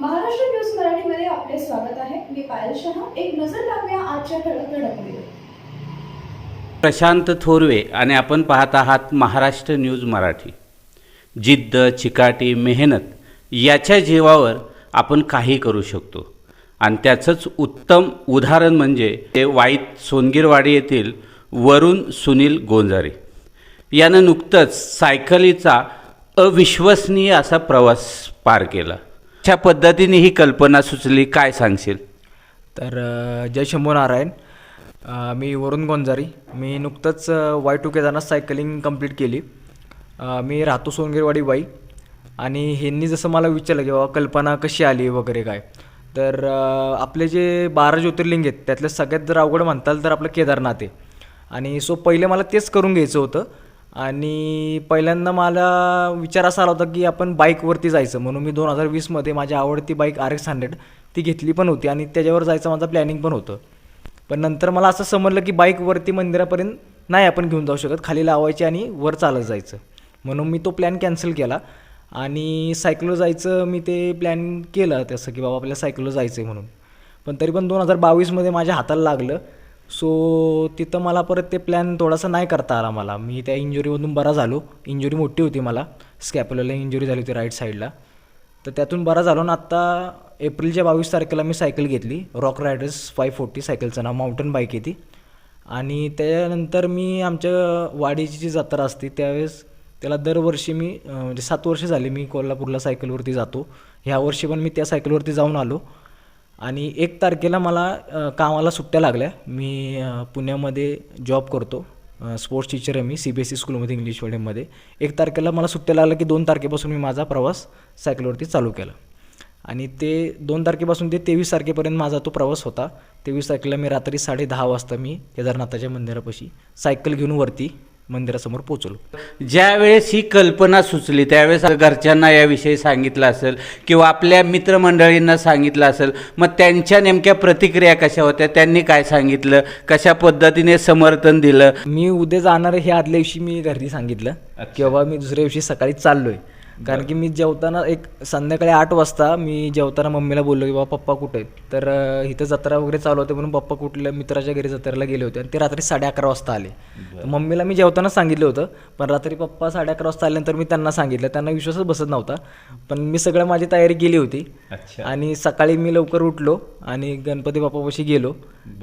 Maharashtra news मराठीमध्ये आपले स्वागत आहे. मी पायल शहा. एक नजर टाकूया आजच्या ठळक घडामोडीवर प्रशांत थोरवे आणि आपण पाहत आहात महाराष्ट्र न्यूज मराठी. जिद्द चिकाटी मेहनत याच्या जीवावर आपण काही करू शकतो. आणि त्याचंच उत्तम उदाहरण म्हणजे ते वाईत सोनगीरवाडी येथील वरुण सुनील गोंजारे. यानं नुकतंच सायकलीचा अविश्वसनीय असा प्रवास पार केला. अशा पद्धतीने ही कल्पना सुचली काय सांगशील? तर जय शंभू नारायण. मी वरुण गोंजारी. मी नुकतंच Wai to Kedarnath cycling complete केली. मी राहतो सोनगिरवाडी बाई. आणि ह्यांनी जसं मला विचारलं की बाबा कल्पना कशी आली वगैरे काय. तर आपले जे बारा ज्योतिर्लिंग आहेत त्यातलं सगळ्यात जर अवघड म्हणताल तर आपलं केदारनाथ आहे. आणि सो पहिले मला तेच करून घ्यायचं होतं. आणि पहिल्यांदा मला विचार असा आला होता की आपण बाईकवरती जायचं. म्हणून मी दोन हजार वीसमध्ये माझी आवडती बाईक आर एक्स हंड्रेड ती घेतली पण होती आणि त्याच्यावर जायचं माझं प्लॅनिंग पण होतं. पण नंतर मला असं समजलं की बाईकवरती मंदिरापर्यंत नाही आपण घेऊन जाऊ शकत. खाली लावायची आणि वर चालत जायचं. म्हणून मी तो प्लॅन कॅन्सल केला. आणि सायकलो जायचं मी ते प्लॅन केलं. तसं की बाबा आपल्याला सायकलो जायचं आहे म्हणून. पण तरी पण दोन हजार बावीसमध्ये माझ्या हाताला लागलं. सो तिथं मला परत ते प्लॅन थोडासा नाही करता आला मला. मी त्या इंजुरीमधून बरा झालो. इंजुरी मोठी होती मला. स्कॅप्युलरला इंजुरी झाली होती राईट साईडला तर त्यातून बरा झालो ना आत्ता एप्रिलच्या बावीस तारखेला मी सायकल घेतली. रॉक रायडर्स फाय फोर्टी सायकलचं नाव. माउंटन बाईक आहे ती. आणि त्यानंतर मी आमच्या वाडीची जी जत्रा असते त्यावेळेस त्याला दरवर्षी मी म्हणजे सात वर्ष झाली मी कोल्हापूरला सायकलवरती जातो. ह्या वर्षी पण मी त्या सायकलवरती जाऊन आलो. आणि एक तारखेला मला कामाला सुट्ट्या लागल्या. मी पुण्यामध्ये जॉब करतो. स्पोर्ट्स टीचर आहे मी सी बी एस ई स्कूलमध्ये इंग्लिश मिडियममध्ये. एक तारखेला मला सुट्ट्या लागल्या की दोन तारखेपासून मी माझा प्रवास सायकलवरती चालू केला. आणि ते दोन तारखेपासून ते तेवीस तारखेपर्यंत माझा तो प्रवास होता. तेवीस तारखेला मी रात्री साडे दहा वाजता मी केदारनाथाच्या मंदिरापाशी सायकल घेऊन वरती मंदिरासमोर पोचलो ज्यावेळेस ही कल्पना सुचली त्यावेळेस घरच्यांना याविषयी सांगितलं असेल किंवा आपल्या मित्रमंडळींना सांगितलं असेल मग त्यांच्या नेमक्या प्रतिक्रिया कशा होत्या त्यांनी काय सांगितलं कशा पद्धतीने समर्थन दिलं? मी उद्या जाणार आहे हे आदल्या दिवशी मी घरी सांगितलं की बाबा मी दुसऱ्या दिवशी सकाळी चाललो आहे कारण की मी जेवताना एक संध्याकाळी आठ वाजता मी जेवताना मम्मीला बोललो की बाबा पप्पा कुठे आहेत? तर इथं जत्रा वगैरे चालू होते म्हणून पप्पा कुठल्या मित्राच्या घरी जत्रेला गेले होते आणि ते रात्री साडे अकरा वाजता आले. तर मम्मीला मी जेवताना सांगितलं होतं पण रात्री पप्पा साडे अकरा वाजता आल्यानंतर मी त्यांना सांगितलं. त्यांना विश्वासच बसत नव्हता पण मी सगळं माझी तयारी केली होती. आणि सकाळी मी लवकर उठलो आणि गणपती बाप्पापाशी गेलो.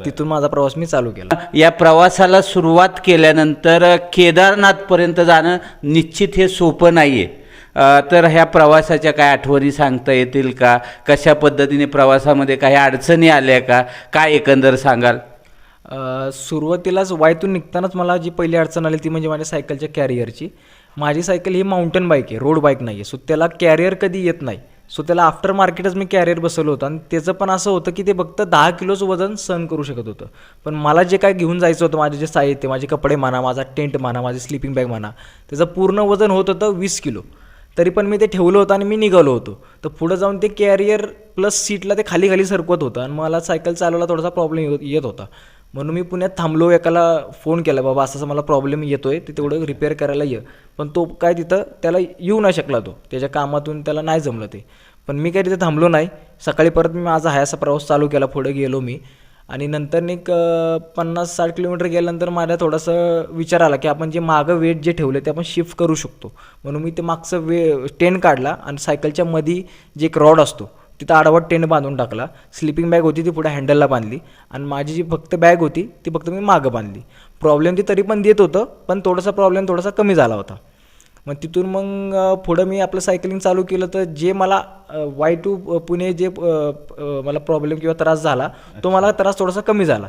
तिथून माझा प्रवास मी चालू केला. या प्रवासाला सुरुवात केल्यानंतर केदारनाथपर्यंत जाणं निश्चित हे सोपं नाही आहे तर ह्या प्रवासाच्या काय आठवणी सांगता येतील का? कशा पद्धतीने प्रवासामध्ये काही अडचणी आल्या का? काय एकंदर सांगाल? सुरुवातीलाच वायतून निघतानाच मला जी पहिली अडचण आली ती म्हणजे माझ्या सायकलच्या कॅरियरची. माझी सायकल ही माउंटन बाईक आहे रोड बाईक नाही आहे सो त्याला कॅरियर कधी येत नाही. सो त्याला आफ्टर मार्केटच मी कॅरियर बसवलं होतं आणि त्याचं पण असं होतं की ते फक्त दहा किलोचं वजन सहन करू शकत होतं. पण मला जे काय घेऊन जायचं होतं माझे जे साहित्य माझे कपडे म्हणा माझा टेंट म्हणा माझी स्लिपिंग बॅग म्हणा त्याचं पूर्ण वजन होत होतं वीस किलो. तरी पण मी ते ठेवलं होतं आणि मी निघालो होतो. तर पुढं जाऊन ते कॅरियर प्लस सीटला ते खाली खाली सरकवत होतं आणि मला सायकल चालवायला थोडासा प्रॉब्लेम येत होता. म्हणून मी पुण्यात थांबलो एकाला फोन केला बाबा असं मला प्रॉब्लेम येतो आहे ते तेवढं रिपेअर करायला ये. पण तो काय तिथं त्याला येऊ नाही शकला तो. त्याच्या कामातून त्याला नाही जमलं ते. पण मी काय तिथे थांबलो नाही. सकाळी परत मी माझा हायाचा प्रवास चालू केला पुढे गेलो मी. आणि नंतर एक पन्नास साठ किलोमीटर गेल्यानंतर माझ्या थोडासा विचार आला की आपण जे मागं वेट जे ठेवलं ते आपण शिफ्ट करू शकतो. म्हणून मी ते मागचं वे टेन काढला आणि सायकलच्या मध्ये जे एक रॉड असतो तिथं आडवा टेंट बांधून टाकला. स्लिपिंग बॅग होती ती पुढे हँडलला बांधली आणि माझी जी फक्त बॅग होती ती फक्त मी मागं बांधली. प्रॉब्लेम ती तरी पण देत होतं पण थोडासा प्रॉब्लेम थोडासा कमी झाला होता. मग तिथून मग पुढं मी आपलं सायकलिंग चालू केलं तर जे मला वाय टू पुणे जे मला प्रॉब्लेम किंवा त्रास झाला तो मला त्रास थोडासा कमी झाला.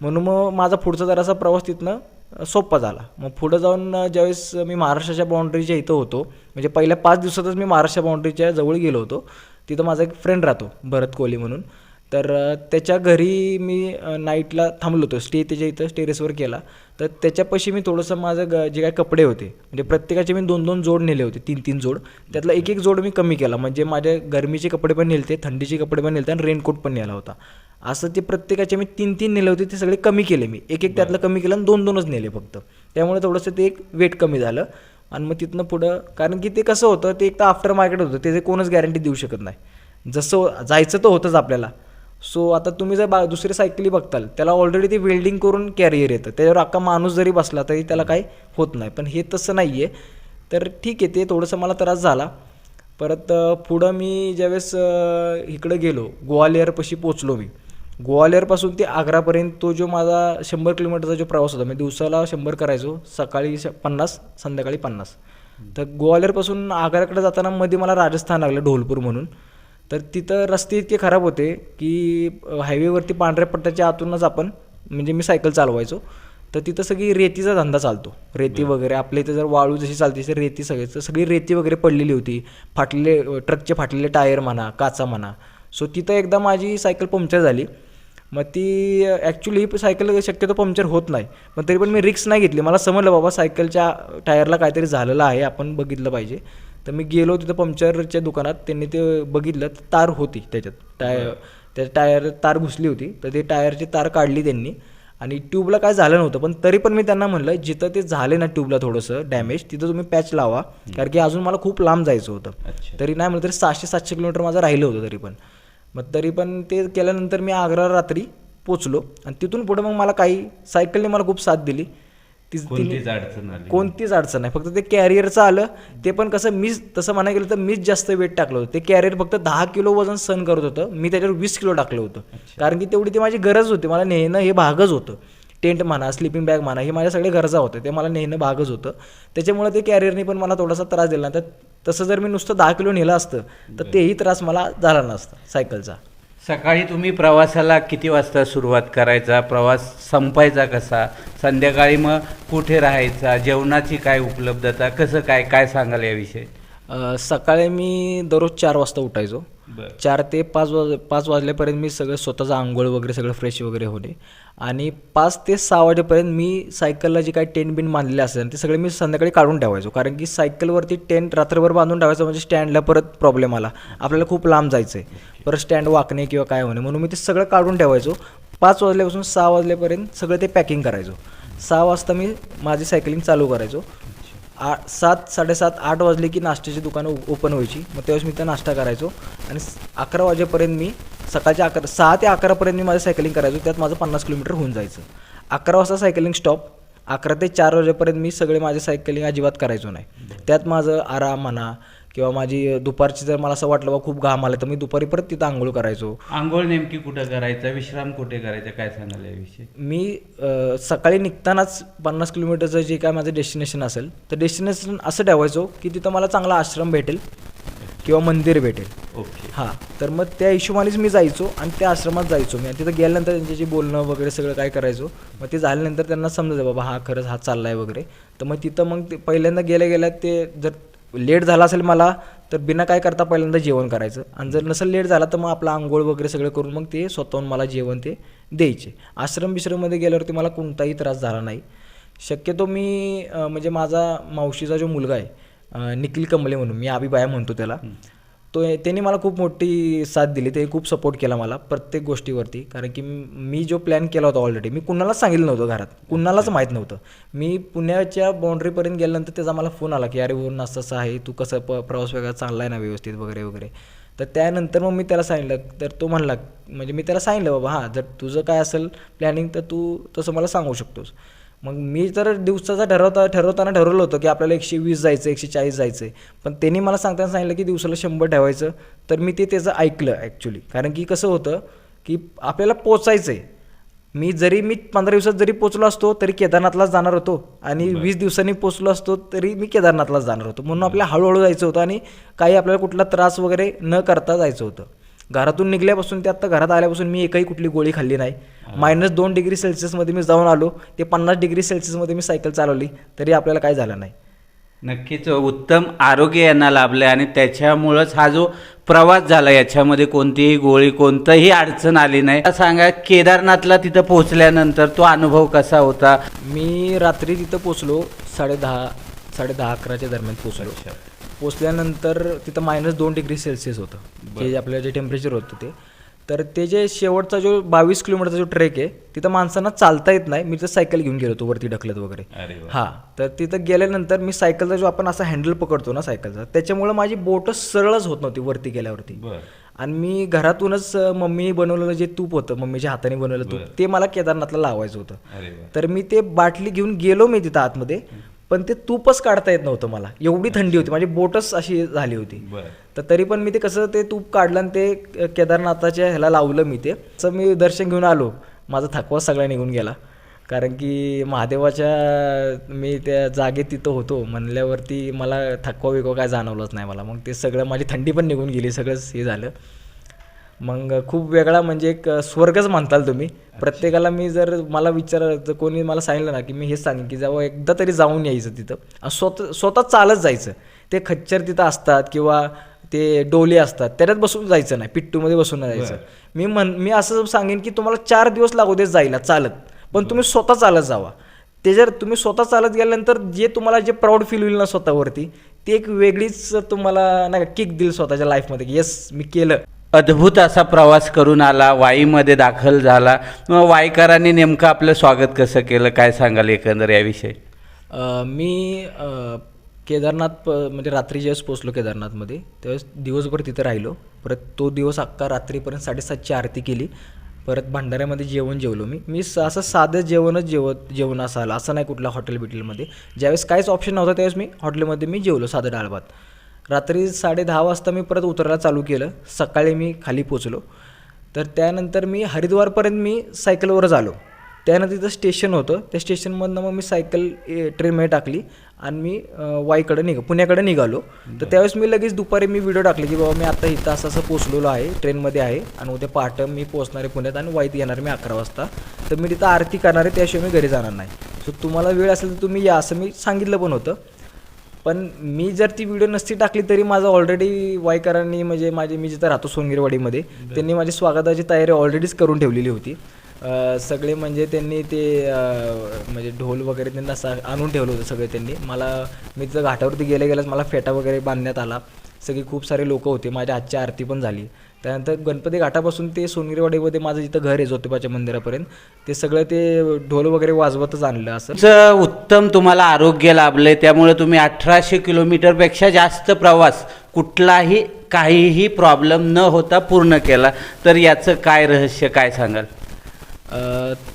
म्हणून मग माझा पुढचा जरासा प्रवास तिथनं सोपा झाला. मग पुढं जाऊन ज्यावेळेस मी महाराष्ट्राच्या बाउंड्रीच्या इथं होतो म्हणजे पहिल्या पाच दिवसातच मी महाराष्ट्र बाउंड्रीच्या जवळ गेलो होतो तिथं माझा एक फ्रेंड राहतो भरत कोहली म्हणून. तर त्याच्या घरी मी नाईटला थांबलो होतो. स्टे त्याच्या इथं टेरेसवर केला. तर त्याच्यापाशी मी थोडंसं माझं ग जे काय कपडे होते म्हणजे प्रत्येकाचे मी दोन दोन जोड नेले होते तीन तीन जोड. त्यातला एक एक जोड मी कमी केला. म्हणजे माझ्या गरमीचे कपडे पण नेलते थंडीचे कपडे पण नेलते आणि रेनकोट पण नेला होता. असं ते प्रत्येकाचे मी तीन तीन नेले होते ते सगळे कमी केले मी. एक एक त्यातलं कमी केलं आणि दोन दोनच नेले फक्त. त्यामुळे थोडंसं ते एक वेट कमी झालं आणि मग तिथनं पुढं कारण की ते कसं होतं ते एक तर आफ्टर मार्केट होतं त्याचे कोणच गॅरंटी देऊ शकत नाही. जसं जायचं तर होतंच आपल्याला. सो आता तुम्ही जर बा दुसरी सायकली बघताल त्याला ऑलरेडी ते वेल्डिंग करून कॅरियर येतं. त्याच्यावर अख्खा माणूस जरी बसला तरी त्याला काही होत नाही. पण हे तसं नाही आहे तर ठीक आहे ते थोडंसं मला त्रास झाला. परत पुढं मी ज्यावेळेस इकडं गेलो ग्वालियरपाशी पोचलो मी. ग्वालियरपासून ते आग्रापर्यंत तो जो माझा शंभर किलोमीटरचा जो प्रवास होता मी दिवसाला शंभर करायचो सकाळी श पन्नास संध्याकाळी पन्नास. तर ग्वालियरपासून आग्र्याकडे जाताना मध्ये मला राजस्थान लागलं ढोलपूर म्हणून. तर तिथं रस्ते इतके खराब होते की हायवेवरती पांढऱ्या पट्ट्याच्या आतूनच आपण म्हणजे मी सायकल चालवायचो. तर तिथं सगळी रेतीचा धंदा चालतो. रेती वगैरे आपल्या इथं जर वाळू जशी चालते तशी रेती सगळी. तर सगळी रेती वगैरे पडलेली होती. फाटलेले ट्रकचे फाटलेले टायर म्हणा काचा म्हणा. सो तिथं एकदा माझी सायकल पंक्चर झाली. मग ती ॲक्च्युली ही सायकल शक्यतो पंक्चर होत नाही. पण तरी पण मी रिक्स नाही घेतली. मला समजलं बाबा सायकलच्या टायरला काहीतरी झालेलं आहे आपण बघितलं पाहिजे. तर मी गेलो तिथं पंक्चरच्या दुकानात त्यांनी ते बघितलं तर तार होती त्याच्यात. टाय त्या टायर तार घुसली होती तर ते टायरची तार काढली त्यांनी. आणि ट्यूबला काय झालं नव्हतं पण तरी पण मी त्यांना म्हणलं जिथं ते झाले ना ट्यूबला थोडंसं डॅमेज तिथं तुम्ही पॅच लावा. कारण की अजून मला खूप लांब जायचं होतं. तरी नाही म्हणलं तरी सहाशे सातशे किलोमीटर माझं राहिलं होतं तरी पण. मग तरी पण ते केल्यानंतर मी आग्रा रात्री पोचलो. आणि तिथून पुढे मग मला काही सायकलने मला खूप साथ दिली. कोणतीच अडचण आली कोणतीच अडचण नाही. फक्त ते कॅरियरचं आलं. ते पण कसं मीच तसं म्हणायला गेलं तर मीच जास्त वेट टाकलं होतं. ते कॅरियर फक्त दहा किलो वजन सहन करत होतं. मी त्याच्यावर वीस किलो टाकलं होतं. कारण की तेवढी ती माझी गरज होती. मला नेणं हे भागच होतं. टेंट म्हणा स्लिपिंग बॅग म्हणा हे माझ्या सगळे गरजा होत्या. ते मला नेणं भागच होतं. त्याच्यामुळे ते कॅरियरने पण मला थोडासा त्रास दिला. तर तसं जर मी नुसतं दहा किलो नेलं असतं तर तेही त्रास मला झाला नसता सायकलचा सकाळी तुम्ही प्रवासाला किती वाजता सुरुवात करायचा? प्रवास संपायचा कसा? संध्याकाळी मग कुठे राहायचा? जेवणाची काय उपलब्धता? कसं काय? काय सांगाल याविषयी? सकाळी मी दररोज चार वाजता उठायचो. चार ते पाच वाज पाच वाजल्यापर्यंत मी सगळं स्वतःचं आंघोळ वगैरे सगळं फ्रेश वगैरे होणे. आणि पाच ते सहा वाजेपर्यंत मी सायकलला जे काही टेंट बिन बांधलेले असेल ते सगळे मी संध्याकाळी काढून ठेवायचो. कारण की सायकलवरती टेंट रात्रभर बांधून ठेवायचं म्हणजे स्टँडला परत प्रॉब्लेम आला. आपल्याला खूप लांब जायचं आहे परत स्टँड वाकणे किंवा काय होणे. म्हणून मी ते सगळं काढून ठेवायचो. पाच वाजल्यापासून सहा वाजल्यापर्यंत सगळं ते पॅकिंग करायचो. सहा वाजता मी माझी सायकलिंग चालू करायचो. आ सात साडेसात आठ वाजले की नाश्त्याची दुकानं ओपन व्हायची. मग त्यावेळेस मी त्या नाश्ता करायचो. आणि अकरा वाजेपर्यंत मी सकाळच्या अकरा सहा ते अकरापर्यंत मी माझं सायकलिंग करायचो. त्यात माझं पन्नास किलोमीटर होऊन जायचं. अकरा वाजता सायकलिंग स्टॉप अकरा ते चार वाजेपर्यंत मी सगळे माझे सायकलिंग अजिबात करायचो नाही. त्यात माझं आराम म्हणा किंवा माझी दुपारची जर मला असं वाटलं बा खूप घाम आला तर मी दुपारी परत तिथं आंघोळ करायचो. आंघोळ नेमकी कुठं करायचा? विश्राम कुठे करायचा? काय सांगाल याविषयी मी अ, सकाळी निघतानाच पन्नास किलोमीटरचं जे काय माझं डेस्टिनेशन असेल तर डेस्टिनेशन असं ठेवायचो की तिथं मला चांगला आश्रम भेटेल किंवा मंदिर भेटेल. ओके. हां तर मग त्या हिशोबानेच मी जायचो आणि त्या आश्रमात जायचो मी. आणि तिथं गेल्यानंतर त्यांच्याशी बोलणं वगैरे सगळं काय करायचो. मग ते झाल्यानंतर त्यांना समजायचं बाबा हा खरंच हा चालला आहे वगैरे. तर मग तिथं मग ते पहिल्यांदा गेल्या गेल्या ते जर लेट झाला असेल मला तर बिना काय करता पहिल्यांदा जेवण करायचं. आणि जर नसेल लेट झाला तर मग आपलं आंघोळ वगैरे सगळं करून मग ते स्वतःहून मला जेवण ते द्यायचे. आश्रम बिश्रममध्ये गेल्यावरती मला कोणताही त्रास झाला नाही. शक्यतो मी म्हणजे माझा मावशीचा जो मुलगा आहे निखिल कमले म्हणून मी आबीबाया म्हणतो त्याला. तो त्यांनी मला खूप मोठी साथ दिली. त्यांनी खूप सपोर्ट केला मला प्रत्येक गोष्टीवरती. कारण की मी जो प्लॅन केला होता ऑलरेडी मी कुणालाच सांगितलं नव्हतं घरात. कुणालाच माहीत नव्हतं. मी पुण्याच्या बाउंड्रीपर्यंत गेल्यानंतर त्याचा मला फोन आला की अरे वरून असं असं आहे. तू कसं प प्रवास वेगळा चांगला आहे ना व्यवस्थित वगैरे वगैरे. तर त्यानंतर मग मी त्याला सांगितलं. तर तो म्हणला म्हणजे मी त्याला सांगितलं बाबा हां जर तुझं काय असेल प्लॅनिंग तर तू तसं मला सांगू शकतोस. मग मी तर दिवसाचा ठरवता ठरवताना ठरवलं होतं की आपल्याला एकशे वीस जायचं एकशे चाळीस जायचं आहे पण त्यांनी मला सांगताना सांगितलं की दिवसाला शंभर ठेवायचं. तर मी ते त्याचं ऐकलं ॲक्च्युली कारण की कसं होतं की आपल्याला पोचायचं आहे मी जरी मी पंधरा दिवसात जरी पोचलो असतो तरी केदारनाथलाच जाणार होतो. आणि वीस दिवसांनी पोचलो असतो तरी मी केदारनाथलाच जाणार होतो. म्हणून आपल्याला हळूहळू जायचं होतं आणि काही आपल्याला कुठला त्रास वगैरे न करता जायचं होतं. घरातून निघल्यापासून ते आत्ता घरात आल्यापासून मी एकही कुठली गोळी खाल्ली नाही. मायनस दोन डिग्री सेल्सिअसमध्ये मी जाऊन आलो. ते पन्नास डिग्री सेल्सिअसमध्ये मी सायकल चालवली. तरी आपल्याला काय झालं नाही. नक्कीच उत्तम आरोग्य यांना लाभलं आणि त्याच्यामुळंच हा जो प्रवास झाला याच्यामध्ये कोणतीही गोळी कोणतंही अडचण आली नाही. आता सांगा केदारनाथला तिथं पोहोचल्यानंतर तो अनुभव कसा होता? मी रात्री तिथं पोचलो साडेदहा साडेदहा अकराच्या दरम्यान पोचलो पोचल्यानंतर तिथं मायनस दोन डिग्री सेल्सिअस होतं. जे आपलं जे टेम्परेचर होतं ते. तर ते जे शेवटचा जो बावीस किलोमीटरचा जो ट्रेक आहे तिथं माणसांना चालता येत नाही. मी तर सायकल घेऊन गेलो होतो वरती ढकलत वगैरे. हां. तर तिथं गेल्यानंतर मी सायकलचा जो आपण असा हँडल पकडतो ना सायकलचा त्याच्यामुळे माझी बोटं सरळच होत नव्हती वरती गेल्यावरती. आणि मी घरातूनच अ, मम्मी बनवलेलं जे तूप होतं मम्मीच्या हाताने बनवलेलं तूप ते मला केदारनाथला लावायचं होतं. तर मी ते बाटली घेऊन गेलो मी तिथं आतमध्ये. पण ते तूपच काढता येत नव्हतं मला. एवढी थंडी होती. माझी बोटच अशी झाली होती. तर तरी पण मी ते कसं ते तूप काढलं आणि ते केदारनाथाच्या ह्याला लावलं मी ते. असं मी दर्शन घेऊन आलो. माझा थकवा सगळा निघून गेला. कारण की महादेवाच्या मी त्या जागेत तिथं होतो. म्हणल्यावरती मला थकवा बिकवा काय जाणवलंच नाही मला. मग ते सगळं माझी थंडी पण निघून गेली. सगळंच हे झालं. मग खूप वेगळा म्हणजे एक स्वर्गच म्हणताल तुम्ही. प्रत्येकाला मी जर मला विचार जर कोणी मला सांगितलं ना की मी हेच सांगेन की जेव्हा एकदा तरी जाऊन यायचं तिथं. स्वतः स्वतः चालत जायचं. ते खच्चर तिथं असतात किंवा ते डोले असतात त्याच्यात बसून जायचं नाही पिट्टूमध्ये बसून जायचं. मी म्हण मी असं सांगेन की तुम्हाला चार दिवस लागू दे जायला चालत. पण तुम्ही स्वतः चालत जावा. ते जर तुम्ही स्वतः चालत गेल्यानंतर जे तुम्हाला जे प्राऊड फील होईल ना स्वतःवरती ती एक वेगळीच तुम्हाला नाही का किक देईल स्वतःच्या लाईफमध्ये की येस मी केलं. अद्भुत असा प्रवास करून आला वाईमध्ये दाखल झाला. मग वाईकरांनी नेमकं आपलं स्वागत कसं केलं? काय सांगाल एकंदर याविषयी? मी केदारनाथ प म्हणजे रात्री ज्यावेळेस पोचलो केदारनाथमध्ये त्यावेळेस दिवसभर तिथं राहिलो. परत तो दिवस अख्खा रात्रीपर्यंत साडेसातची आरती केली. परत भंडाऱ्यामध्ये जेवण जेवलो मी. मी स- असं साधं जेवणच जेवत जेवण असं आलं. असं नाही कुठलं हॉटेल बिटेलमध्ये ज्यावेळेस काहीच ऑप्शन नव्हता त्यावेळेस मी हॉटेलमध्ये मी जेवलो साधं डाळ भात रात्री साडे दहा वाजता मी परत उतरायला चालू केलं. सकाळी मी खाली पोचलो तर त्यानंतर मी हरिद्वारपर्यंत मी सायकलवरच आलो त्यानंतर तिथं स्टेशन होतं. त्या स्टेशनमधनं मग मी सायकल ट्रेनमध्ये टाकली आणि मी वाईकडे निघ पुण्याकडे निघालो. तर त्यावेळेस मी लगेच दुपारी मी व्हिडिओ टाकले की बाबा मी आता इथं असं असं पोचलेलो आहे ट्रेनमध्ये आहे आणि उद्या पहाटे मी पोचणार आहे पुण्यात आणि वाईत येणार मी अकरा वाजता. तर मी तिथं आरती करणार आहे त्याशिवाय मी घरी जाणार नाही. सो तुम्हाला वेळ असेल तर तुम्ही या असं मी सांगितलं पण होतं. पण मी जर ती व्हिडिओ नसती टाकली तरी माझं ऑलरेडी वायकरांनी म्हणजे माझे मी जिथं राहतो सोनगिरवाडीमध्ये त्यांनी माझी स्वागताची तयारी ऑलरेडीच करून ठेवलेली होती. सगळे म्हणजे त्यांनी ते म्हणजे ढोल वगैरे त्यांना असं आणून ठेवलं होतं सगळे त्यांनी. मला मी तिथं घाटावरती गेल्या गेल्याच मला फेटा वगैरे बांधण्यात आला. सगळी खूप सारे लोक होते. माझ्या आजची आरती पण झाली. त्यानंतर गणपती घाटापासून ते सोनगिरवाडीमध्ये माझं जिथं घर आहे ज्योतिबाच्या मंदिरापर्यंत ते सगळं ते ढोल वगैरे वाजवतच आणलं असं. उत्तम तुम्हाला आरोग्य लाभलंय त्यामुळे तुम्ही अठराशे किलोमीटरपेक्षा जास्त प्रवास कुठलाही काहीही प्रॉब्लेम न होता पूर्ण केला. तर याचं काय रहस्य काय सांगाल?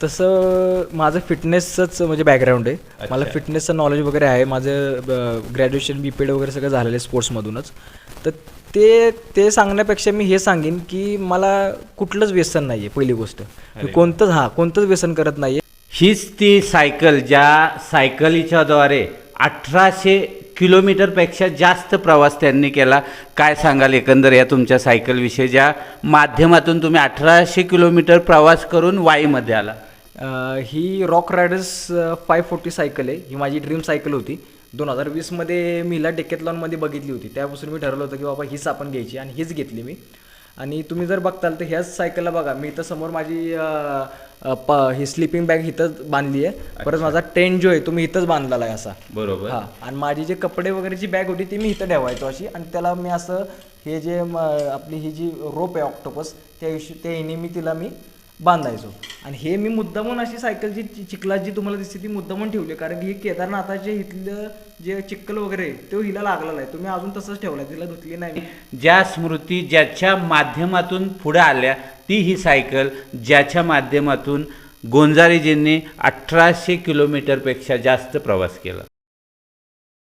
तसं माझं फिटनेसचंच म्हणजे बॅकग्राऊंड आहे. मला फिटनेसचं नॉलेज वगैरे आहे. माझं ग्रॅज्युएशन बी पी एड वगैरे सगळं झालेलं आहे स्पोर्ट्समधूनच तर ते ते सांगण्यापेक्षा मी हे सांगेन की मला कुठलंच व्यसन नाही आहे पहिली गोष्ट. मी कोणतंच हां कोणतंच व्यसन करत नाही हीच ती सायकल ज्या सायकलीच्याद्वारे अठराशे किलोमीटरपेक्षा जास्त प्रवास त्यांनी केला. काय सांगाल एकंदर या तुमच्या सायकलविषयी ज्या माध्यमातून तुम्ही अठराशे किलोमीटर प्रवास करून वाईमध्ये आला? अ, ही Rock Riders five forty cycle आहे. ही माझी ड्रीम सायकल होती. दोन हजार वीसमध्ये मी हिला डेकेथलॉनमध्ये बघितली होती. त्यापासून मी ठरवलं होतं की बाबा हीच आपण घ्यायची आणि हीच घेतली मी. आणि तुम्ही जर बघताल तर ह्याच सायकलला बघा. मी इथं समोर माझी प ही स्लिपिंग बॅग इथंच बांधली आहे. परत माझा टेंट जो आहे तो मी इथंच बांधलेला आहे असा. बरोबर. हा. आणि माझी जे कपडे वगैरेची बॅग होती ती मी इथं ठेवायचो अशी. आणि त्याला मी असं हे जे आपली ही जी रोप आहे ऑक्टोपस त्या हिशो त्या हिने मी तिला मी बांधायचो. आणि हे मी मुद्दामून अशी सायकल जी चिखलात जी तुम्हाला दिसते ती मुद्दामून ठेवली कारण की हे केदारनाथाचे इथलं जे चिखल वगैरे आहे, तो हिला लागलेला आहे. तुम्ही अजून तसंच ठेवला तिला धुतली नाही ज्या स्मृती ज्याच्या माध्यमातून पुढे आल्या ती ही सायकल ज्याच्या माध्यमातून गोंजारीजींनी अठराशे किलोमीटरपेक्षा जास्त प्रवास केला.